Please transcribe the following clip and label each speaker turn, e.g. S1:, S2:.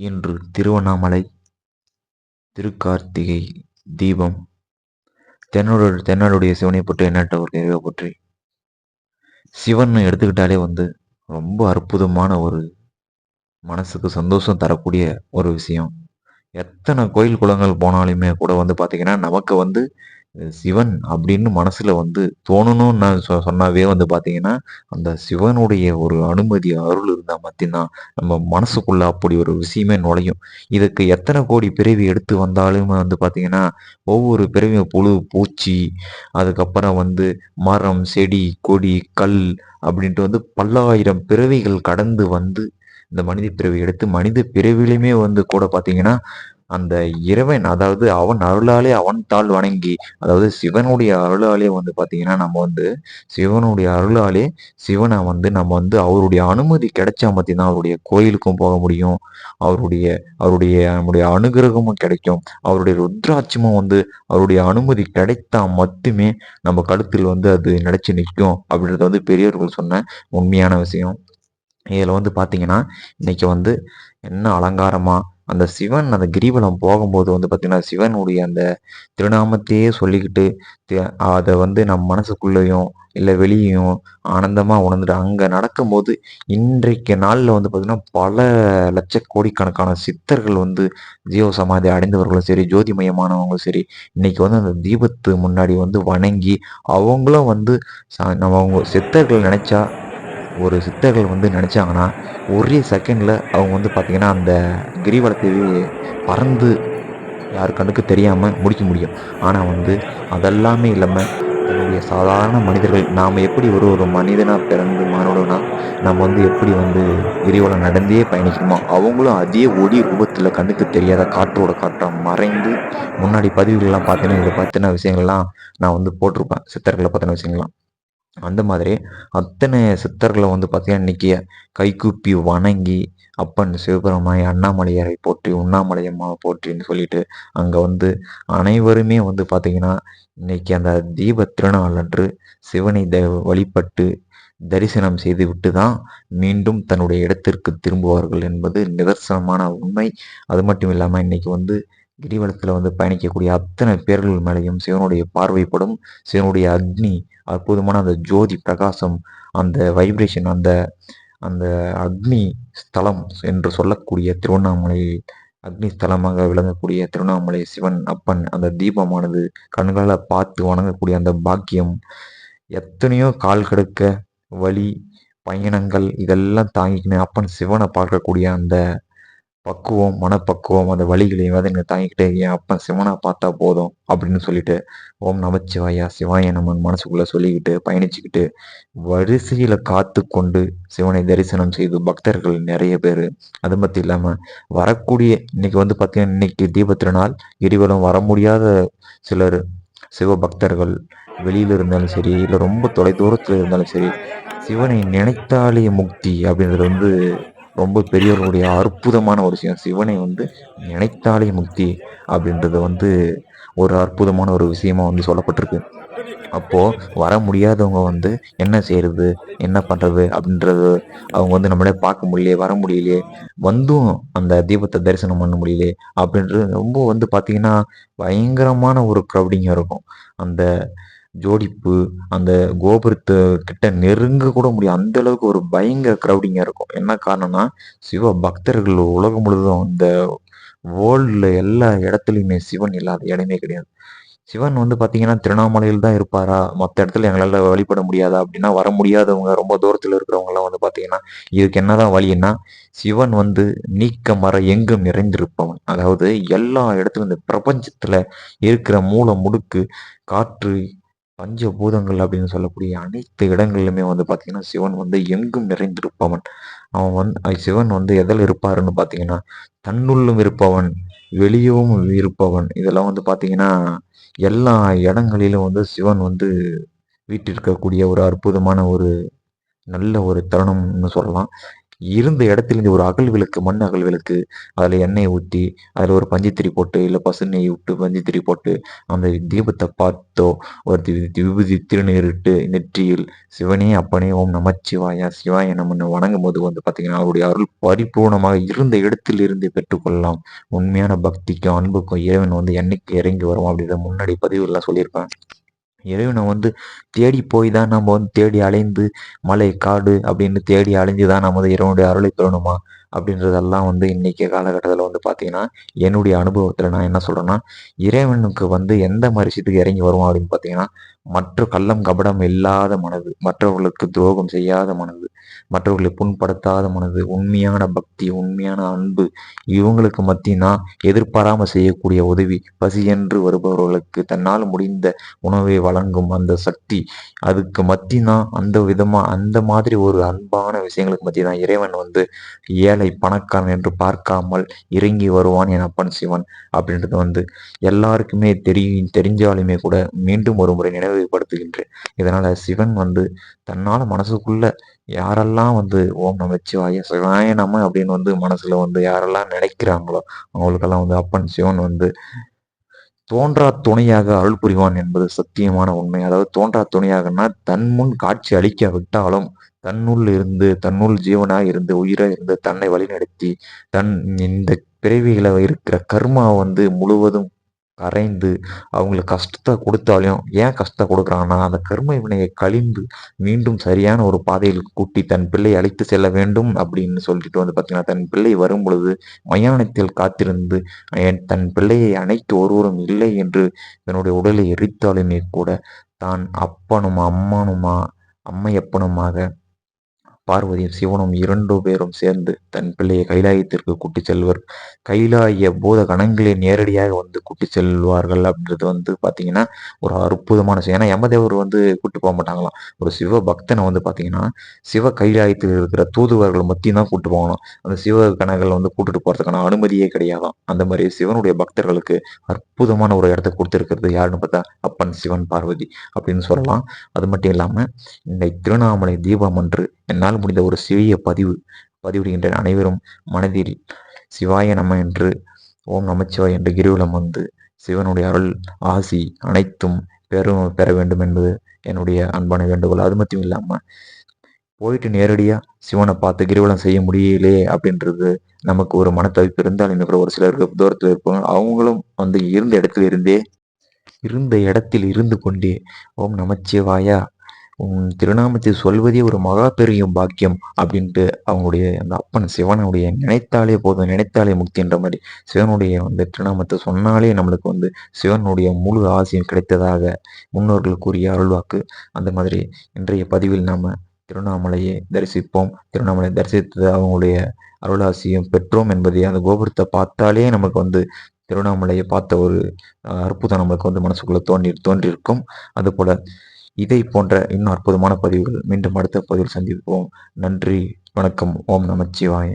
S1: இன்று திருவண்ணாமலை திருக்கார்த்திகை தீபம் தென்னோட தென்னாடுடைய சிவனை போற்றி எண்ணற்ற இறைவை போற்றி பற்றி. சிவன் எடுத்துக்கிட்டாலே வந்து ரொம்ப அற்புதமான ஒரு மனசுக்கு சந்தோஷம் தரக்கூடிய ஒரு விஷயம். எத்தனை கோயில் குளங்கள் போனாலுமே கூட வந்து பார்த்திங்கன்னா நமக்கு வந்து சிவன் அப்படின்னு மனசுல வந்து தோணணும்னு நான் சொ சொன்னாவே வந்து பார்த்தீங்கன்னா, அந்த சிவனுடைய ஒரு அனுமதி, அருள் இருந்தால் மட்டும்தான் நம்ம மனசுக்குள்ள அப்படி ஒரு விஷயமே நுழையும். இதுக்கு எத்தனை கோடி பிறவி எடுத்து வந்தாலும் வந்து பார்த்தீங்கன்னா, ஒவ்வொரு பிறவியும் புழு, பூச்சி, அதுக்கப்புறம் வந்து மரம், செடி, கொடி, கல் அப்படின்ட்டு வந்து பல்லாயிரம் பிறவிகள் கடந்து வந்து இந்த மனித பிறவி எடுத்து மனித பிறவிலையுமே வந்து கூட பார்த்தீங்கன்னா அந்த இறைவன் அதாவது அவன் அருளாலே அவன் தாள் வணங்கி அதாவது சிவனுடைய அருளாலே வந்து பார்த்தீங்கன்னா நம்ம வந்து சிவனுடைய அருளாலே சிவனை வந்து நம்ம வந்து அவருடைய அனுமதி கிடைச்சா மட்டும்தான் அவருடைய கோயிலுக்கும் போக முடியும். அவருடைய அவருடைய நம்முடைய அனுகிரகமும் கிடைக்கும். அவருடைய ருத்ராட்சமும் வந்து அவருடைய அனுமதி கிடைத்தா மட்டுமே நம்ம கழுத்தில் வந்து அது நினைச்சு நிற்கும் அப்படின்றது வந்து பெரியவர்கள் சொன்ன உண்மையான விஷயம். இதில் வந்து பார்த்தீங்கன்னா இன்னைக்கு வந்து என்ன அலங்காரமாக அந்த சிவன் அந்த கிரிவலம் போகும்போது வந்து பார்த்திங்கன்னா சிவனுடைய அந்த திருநாமத்தையே சொல்லிக்கிட்டு அதை வந்து நம்ம மனசுக்குள்ளேயும் இல்லை வெளியையும் ஆனந்தமாக உணர்ந்துட்டு அங்கே நடக்கும்போது இன்றைக்கு நாளில் வந்து பார்த்திங்கன்னா பல லட்ச கோடிக்கணக்கான சித்தர்கள் வந்து ஜீவ சமாதி அடைந்தவர்களும் சரி ஜோதிமயமானவங்களும் சரி இன்னைக்கு வந்து அந்த தீபத்து முன்னாடி வந்து வணங்கி அவங்களும் வந்து நம்ம அவங்க சித்தர்கள் நினச்சா ஒரு சித்தர்கள் வந்து நினச்சாங்கன்னா ஒரே செகண்டில் அவங்க வந்து பார்த்திங்கன்னா அந்த கிரிவலத்தை பறந்து யார் கண்ணுக்கு தெரியாமல் முடிக்க முடியும். ஆனால் வந்து அதெல்லாமே இல்லாமல் நம்முடைய சாதாரண மனிதர்கள் நாம் எப்படி ஒரு ஒரு மனிதனாக பிறந்து மாறணும்னா நம்ம வந்து எப்படி வந்து கிரிவலம் நடந்தே பயணிக்கணுமோ அவங்களும் அதே ஒளி ரூபத்தில் கண்ணுக்கு தெரியாத காற்றோட காற்றாக மறைந்து முன்னாடி பதிவுகள்லாம் பார்த்தீங்கன்னா இதை பற்றின விஷயங்கள்லாம் நான் வந்து போட்டிருப்பேன். சித்தர்களை பற்றின விஷயங்கள்லாம். அந்த மாதிரி அத்தனை சித்தர்களை வந்து பார்த்தீங்கன்னா இன்னைக்கு கைகூப்பி வணங்கி அப்பன் சிவபெருமாய் அண்ணாமலையாரை போற்றி உண்ணாமலையம்மா போற்றின்னு சொல்லிட்டு அங்கே வந்து அனைவருமே வந்து பார்த்தீங்கன்னா இன்னைக்கு அந்த தீப திருநாள் அன்று சிவனை த வழிபட்டு தரிசனம் செய்துவிட்டு தான் மீண்டும் தன்னுடைய இடத்திற்கு திரும்புவார்கள் என்பது நிதர்சனமான உண்மை. அது மட்டும் இல்லாமல் இன்னைக்கு வந்து கிரிவலத்தில் வந்து பயணிக்கக்கூடிய அத்தனை பேர்கள் மேலேயும் சிவனுடைய பார்வைப்படும். சிவனுடைய அக்னி அற்புதமான அந்த ஜோதி பிரகாசம் அந்த வைப்ரேஷன் அந்த அந்த அக்னி ஸ்தலம் என்று சொல்லக்கூடிய திருவண்ணாமலை அக்னி ஸ்தலமாக விளங்கக்கூடிய திருவண்ணாமலை சிவன் அப்பன் அந்த தீபமானது கண்களால் பார்த்து வணங்கக்கூடிய அந்த பாக்கியம். எத்தனையோ கால் கெடுக்க வழி பயணங்கள் இதெல்லாம் தாங்கிக்கின்னு அப்பன் சிவனை பார்க்கக்கூடிய அந்த பக்குவம் மனப்பக்குவம் அந்த வழிகளையும் வேதனை தாங்கிக்கிட்டு என் அப்பன் சிவனா பார்த்தா போதும் அப்படின்னு சொல்லிட்டு ஓம் நமச்சிவாயா சிவாய நம்ம மனசுக்குள்ளே சொல்லிக்கிட்டு பயணிச்சுக்கிட்டு வரிசையில் காத்து கொண்டு சிவனை தரிசனம் செய்து பக்தர்கள் நிறைய பேர். அது மட்டும் இல்லாமல் வரக்கூடிய இன்னைக்கு வந்து பார்த்தீங்கன்னா இன்னைக்கு தீபத்திருநாள் கிரிவலம் வர முடியாத சிலர் சிவ பக்தர்கள் இருந்தாலும் சரி இல்லை ரொம்ப தொலை தூரத்தில் இருந்தாலும் சரி சிவனை நினைத்தாலே முக்தி அப்படின்றது வந்து ரொம்ப பெரியவர்களுடைய அற்புதமான ஒரு விஷயம். சிவனை வந்து நினைத்தாலே முக்தி அப்படின்றது வந்து ஒரு அற்புதமான ஒரு விஷயமா வந்து சொல்லப்பட்டிருக்கு. அப்போது வர முடியாதவங்க வந்து என்ன செய்யறது என்ன பண்ணுறது அப்படின்றது அவங்க வந்து நம்மளே பார்க்க முடியலையே வர முடியலையே வந்தும் அந்த தீபத்தை தரிசனம் பண்ண முடியலையே அப்படின்றது ரொம்ப வந்து பார்த்திங்கன்னா பயங்கரமான ஒரு க்ரௌடிங்காக இருக்கும். அந்த ஜோடிப்பு அந்த கோபுரத்து கிட்ட நெருங்க கூட முடியும் அந்த அளவுக்கு ஒரு பயங்கர க்ரௌடிங்காக இருக்கும். என்ன காரணம்னா சிவ பக்தர்கள் உலகம் முழுதும் இந்த வேர்ல்டில் எல்லா இடத்துலையுமே சிவன் இல்லாத இடமே கிடையாது. சிவன் வந்து பார்த்தீங்கன்னா திருவண்ணாமலையில் தான் இருப்பாரா? மற்ற இடத்துல எங்களால் வழிபட முடியாதா? அப்படின்னா வர முடியாதவங்க ரொம்ப தூரத்தில் இருக்கிறவங்கலாம் வந்து பார்த்தீங்கன்னா இதுக்கு என்னதான் வழின்னா சிவன் வந்து நீக்க மர எங்கும் நிறைந்திருப்பவன். அதாவது எல்லா இடத்துலையும் இந்த பிரபஞ்சத்தில் இருக்கிற மூல முடுக்கு காற்று பஞ்சபூதங்கள் அப்படின்னு சொல்லக்கூடிய அனைத்து இடங்களிலுமே வந்து பார்த்தீங்கன்னா சிவன் வந்து எங்கும் நிறைந்திருப்பவன். அவன் வந்து சிவன் வந்து எதில் இருப்பாருன்னு பார்த்தீங்கன்னா தன்னுள்ளும் இருப்பவன் வெளியவும் இருப்பவன். இதெல்லாம் வந்து பார்த்தீங்கன்னா எல்லா இடங்களிலும் வந்து சிவன் வந்து வீட்டிற்கக்கூடிய ஒரு அற்புதமான ஒரு நல்ல ஒரு தருணம்னு சொல்லலாம். இருந்த இடத்துலேருந்து ஒரு அகல் விளக்கு மண் அகல் விளக்கு அதில் எண்ணெய் ஊற்றி அதில் ஒரு பஞ்சுத்திரி போட்டு இல்லை பசு நெய் விட்டு பஞ்சுத்திரி போட்டு அந்த தீபத்தை பார்த்தோ ஒரு விபூதி திருநீரிட்டு நெற்றியில் சிவனே அப்பனே ஓம் நமச்சிவாயா சிவாய நம்ம வணங்கும் போது வந்து பார்த்தீங்கன்னா அவருடைய அருள் பரிபூர்ணமாக இருந்த இடத்தில் இருந்து பெற்றுக்கொள்ளலாம். உண்மையான பக்திக்கும் அன்புக்கும் இறைவன் வந்து என்னைக்கு இறங்கி வரும் அப்படின்ற முன்னாடி பதிவுலாம் சொல்லியிருப்பேன் இறைவனை வந்து தேடி போய் தான் நம்ம வந்து தேடி அலைந்து மலை காடு அப்படின்னு தேடி அலைஞ்சு தான் நம்ம வந்து இறைவனுடைய அருளை பெறணுமா? அப்படின்றதெல்லாம் வந்து இன்றைக்கி காலகட்டத்தில் வந்து பார்த்தீங்கன்னா என்னுடைய அனுபவத்தில் நான் என்ன சொல்கிறேன்னா இறைவனுக்கு வந்து எந்த மாதிரி விஷயத்துக்கு இறங்கி வருவோம் அப்படின்னு பார்த்தீங்கன்னா மற்ற கள்ளம் கபடம் இல்லாத மனது மற்றவர்களுக்கு துரோகம் செய்யாத மனது மற்றவர்களை புண்படுத்தாத மனது உண்மையான பக்தி உண்மையான அன்பு இவங்களுக்கு மத்தினா எதிர்பாராமல் செய்யக்கூடிய உதவி பசி என்று வருபவர்களுக்கு தன்னால் முடிந்த உணவை வழங்கும் அந்த சக்தி அதுக்கு மத்தினா அந்த விதமா அந்த மாதிரி ஒரு அன்பான விஷயங்களுக்கு மத்தி தான் இறைவன் வந்து ஏழை பணக்காரன் என்று பார்க்காமல் இறங்கி வருவான் என் அப்பன் சிவன் அப்படின்றது வந்து எல்லாருக்குமே தெரியும் தெரிஞ்சாலுமே கூட மீண்டும் ஒரு முறை நினைவுபடுத்துகின்றேன். இதனால சிவன் வந்து தன்னால் மனசுக்குள்ள யாரெல்லாம் வந்து ஓம் நமச்சிவாய சிவாய நம அப்படின்னு வந்து மனசுல வந்து யாரெல்லாம் நினைக்கிறாங்களோ அவங்களுக்கெல்லாம் வந்து அப்பன் சிவன் வந்து தோன்றா துணையாக அருள் புரிவான் என்பது சத்தியமான உண்மை. அதாவது தோன்றா துணையாகனா தன் முன் காட்சி அளிக்க விட்டாலும் தன்னுள் இருந்து தன்னுள் ஜீவனாக இருந்து உயிராக இருந்து தன்னை வழிநடத்தி தன் இந்த பிறவிகளை இருக்கிற கர்மா வந்து முழுவதும் கரைந்து அவங்களுக்கு கஷ்டத்தை கொடுத்தாலும் ஏன் கஷ்டத்தை கொடுக்குறாங்கன்னா அந்த கர்ம வினையை கழிந்து மீண்டும் சரியான ஒரு பாதையில் கூட்டி தன் பிள்ளை அழைத்து செல்ல வேண்டும் அப்படின்னு சொல்லிட்டு வந்து பார்த்தீங்கன்னா தன் பிள்ளை வரும் பொழுது மயானத்தில் காத்திருந்து என் தன் பிள்ளையை அணைத்து ஒருவரும் இல்லை என்று தன்னுடைய உடலை எரித்தாலுமே கூட தான் அப்பனும் அம்மனுமா அம்மையப்பனுமாக பார்வதியும் சிவனும் இரண்டு பேரும் சேர்ந்து தன் பிள்ளையை கைலாயத்திற்கு கூட்டி செல்வர். கைலாய பூத கணங்களே நேரடியாக வந்து கூட்டி செல்வார்கள் அப்படின்றது வந்து பார்த்தீங்கன்னா ஒரு அற்புதமான விஷயம். ஏன்னா யமதேவர் வந்து கூட்டி போக மாட்டாங்களாம். ஒரு சிவ பக்தனை வந்து பார்த்தீங்கன்னா சிவ கைலாயத்தில் இருக்கிற தூதுவர்கள் மத்தியும் தான் கூட்டு போகணும். அந்த சிவ கணங்கள் வந்து கூட்டுட்டு போகிறதுக்கான அனுமதியே கிடையாதாம். அந்த மாதிரி சிவனுடைய பக்தர்களுக்கு அற்புதமான ஒரு இடத்த கொடுத்துருக்கிறது யாருன்னு பார்த்தா அப்பன் சிவன் பார்வதி அப்படின்னு சொல்லலாம். அது மட்டும் இல்லாமல் இந்த திருவண்ணாமலை தீபம் அன்று என்னால் முடிந்த ஒரு சிறிய பதிவு பதிவிடுகின்ற அனைவரும் மனதில் சிவாய நம என்று ஓம் நமச்சிவாய் என்று கிரிவலம் வந்து சிவனுடைய அருள் ஆசி அனைத்தும் பெரும் பெற வேண்டும் என்பது என்னுடைய அன்பான வேண்டுகோள். அது மட்டும் இல்லாமல் போயிட்டு நேரடியாக சிவனை பார்த்து கிரிவலம் செய்ய முடியலையே அப்படின்றது நமக்கு ஒரு மனத்தவிப்பு. இருந்தாலுமே கூட ஒரு சிலருக்கு தூரத்தில் இருப்பாங்க அவங்களும் வந்து இருந்த இடத்துல இருந்தே இருந்த இடத்தில் இருந்து கொண்டே ஓம் நமச்சிவாயா திருநாமத்தை சொல்வதே ஒரு மகா பெரியும் பாக்கியம் அப்படின்ட்டு அவங்களுடைய அந்த அப்பன் சிவனுடைய நினைத்தாலே போதும் நினைத்தாலே முக்தின்ற மாதிரி சிவனுடைய அந்த திருநாமத்தை சொன்னாலே நம்மளுக்கு வந்து சிவனுடைய முழு ஆசையும் கிடைத்ததாக முன்னோர்கள் கூறிய அருள்வாக்கு. அந்த மாதிரி இன்றைய பதிவில் நாம் திருவண்ணாமலையை தரிசிப்போம். திருவண்ணாமலை தரிசித்து அவங்களுடைய அருளாசியும் பெற்றோம் என்பதை அந்த கோபுரத்தை பார்த்தாலே நமக்கு வந்து திருவண்ணாமலையை பார்த்த ஒரு அற்புதம் நம்மளுக்கு வந்து மனசுக்குள்ள தோன்றி தோன்றியிருக்கும் அதுபோல் இதை போன்ற இன்னும் அற்புதமான பதிவுகள் மீண்டும் அடுத்த பதிவில் சந்திப்போம். நன்றி வணக்கம் ஓம் நமச்சிவாய.